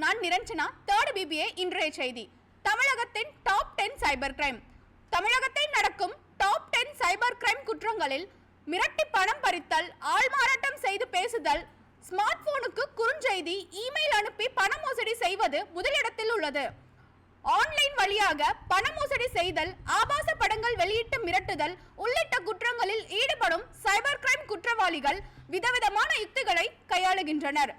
நான் Niranjana third BBA இன்றைய செய்தி. தமிழகத்தின் டாப் டென் சைபர் கிரைம் தமிழகத்தில் நடக்கும் டாப் டென் சைபர் கிரைம் குற்றங்களில் மிரட்டி பணம் பறித்தல் ஆள்மாறாட்டம் செய்து பேசுதல் ஸ்மார்ட் போனுக்கு குறுஞ்செய்தி இமெயில் அனுப்பி பண மோசடி செய்வது முதலிடத்தில் உள்ளது. ஆன்லைன் வழியாக பண மோசடி செய்தல் ஆபாச படங்கள் வெளியிட்டு மிரட்டுதல் உள்ளிட்ட குற்றங்களில் ஈடுபடும் சைபர் கிரைம் குற்றவாளிகள் விதவிதமான யுக்திகளை கையாளுகின்றனர்.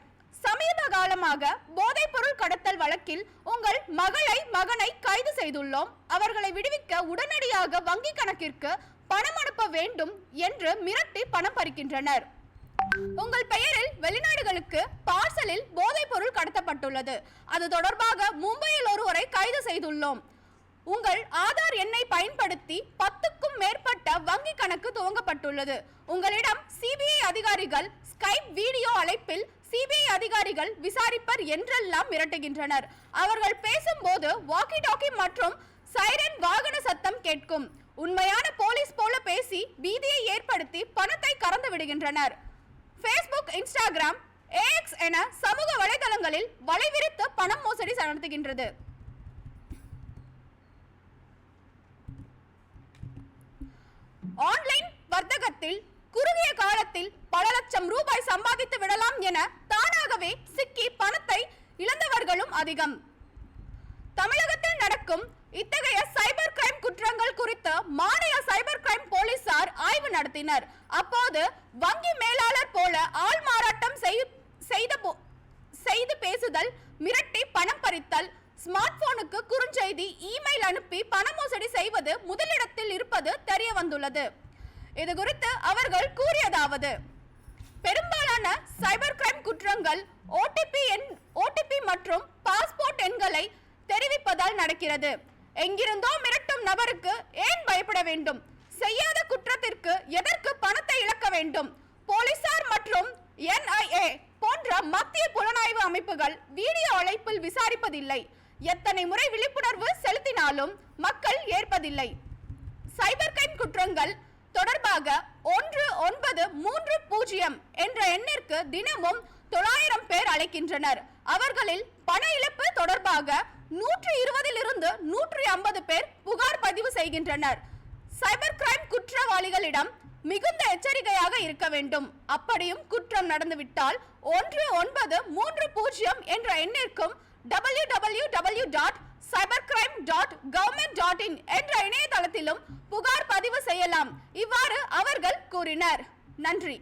சமீப காலமாக போதைப் பொருள் கடத்தல் வழக்கில் உங்கள் மகளை மகனை கைது செய்துள்ளோம். அவர்களை விடுவிக்க உடனடியாக வங்கி கணக்கிற்கு பணம் அனுப்ப வேண்டும் என்று மிரட்டி பணம் பறிக்கின்றனர். உங்கள் பெயரில் வெளிநாடுகளுக்கு பார்சலில் போதைப் பொருள் கடத்தப்பட்டுள்ளது. அது தொடர்பாக மும்பையில் ஒருவரை கைது செய்துள்ளோம். உங்கள் ஆதார் எண்ணை பயன்படுத்தி பத்துக்கும் மேற்பட்ட வங்கி கணக்கு துவங்கப்பட்டுள்ளது. உங்களிடம் சிபிஐ அதிகாரிகள் ஸ்கைப் வீடியோ அழைப்பில் சிபிஐ அதிகாரிகள் விசாரிப்பர் என்றெல்லாம் மிரட்டுகின்றனர். அவர்கள் பேசும்போது வாக்கி டாக்கி மற்றும் சைரன் வாகன சத்தம் கேட்கும். உண்மையான போலீஸ் போல பேசி பீதியை ஏற்படுத்தி பணத்தை கறந்து விடுகின்றனர். ஃபேஸ்புக் இன்ஸ்டாகிராம் ஏஎக்ஸ் என சமூக வலைதளங்களில் வலைவிரித்து பணம் மோசடி நடத்துகின்றது. ஆன்லைன் வர்த்தகத்தில் குறுகிய காலத்தில் பல லட்சம் ரூபாய் சம்பாதித்து விட என தானாகவே சிக்கி பணத்தை இழந்தவர்களும் அதிகம். தமிழகத்தில் நடக்கும் இத்தகைய சைபர் கிரைம் குற்றங்கள் குறித்து மாநில சைபர் கிரைம் போலீசார் ஆய்வு நடத்தினர். அப்போது வங்கி மேலாளர் போல ஆள் மாறாட்டம் செய்த செய்து பேசுதல் மிரட்டி பணம் பறித்தல் ஸ்மார்ட் போனுக்கு குறுஞ்செய்தி இமெயில் அனுப்பி பண மோசடி செய்வது முதலிடத்தில் இருப்பது தெரிய வந்துள்ளது. இது குறித்து அவர்கள் கூறியதாவது பெரும்பாலான சைபர் கிரைம் குற்றங்கள் ஓடிபி எண் ஓடிபி மற்றும் எண்களை தெரிவிப்பதால் நடக்கிறது. எங்கிருந்தோ மிரட்டும் நபருக்கு ஏன் பயப்பட வேண்டும்? செய்யாத குற்றத்திற்கு எதற்கு பணத்தை இழக்க வேண்டும்? போலீசார் மற்றும் என்ஐஏ போன்ற மத்திய புலனாய்வு அமைப்புகள் வீடியோ அழைப்பில் விசாரிப்பதில்லை. எத்தனை முறை விழிப்புணர்வு செலுத்தினாலும் மக்கள் ஏற்பதில்லை. சைபர் கிரைம் குற்றங்கள் தொடர்பாக ஒன்று ஒன்பது மூன்று பூஜ்ஜியம் என்ற எண்ணிற்கு தினமும் தொள்ளாயிரம் பேர் அழைக்கின்றனர். அவர்களில் பண இழப்பு தொடர்பாக நூற்றி இருபதிலிருந்து நூற்றி ஐம்பது பேர் புகார் பதிவு செய்கின்றனர். சைபர் கிரைம் குற்றவாளிகளிடம் மிகுந்த எச்சரிக்கையாக இருக்க வேண்டும். அப்படியும் குற்றம் நடந்துவிட்டால் ஒன்று ஒன்பது மூன்று பூஜ்ஜியம் என்ற எண்ணிற்கும் W W W dot cyber crime dot government dot in என்ற இணையதளத்திலும் புகார் பதிவு செய்யலாம். இவ்வாறு அவர்கள் கூறினர். நன்றி.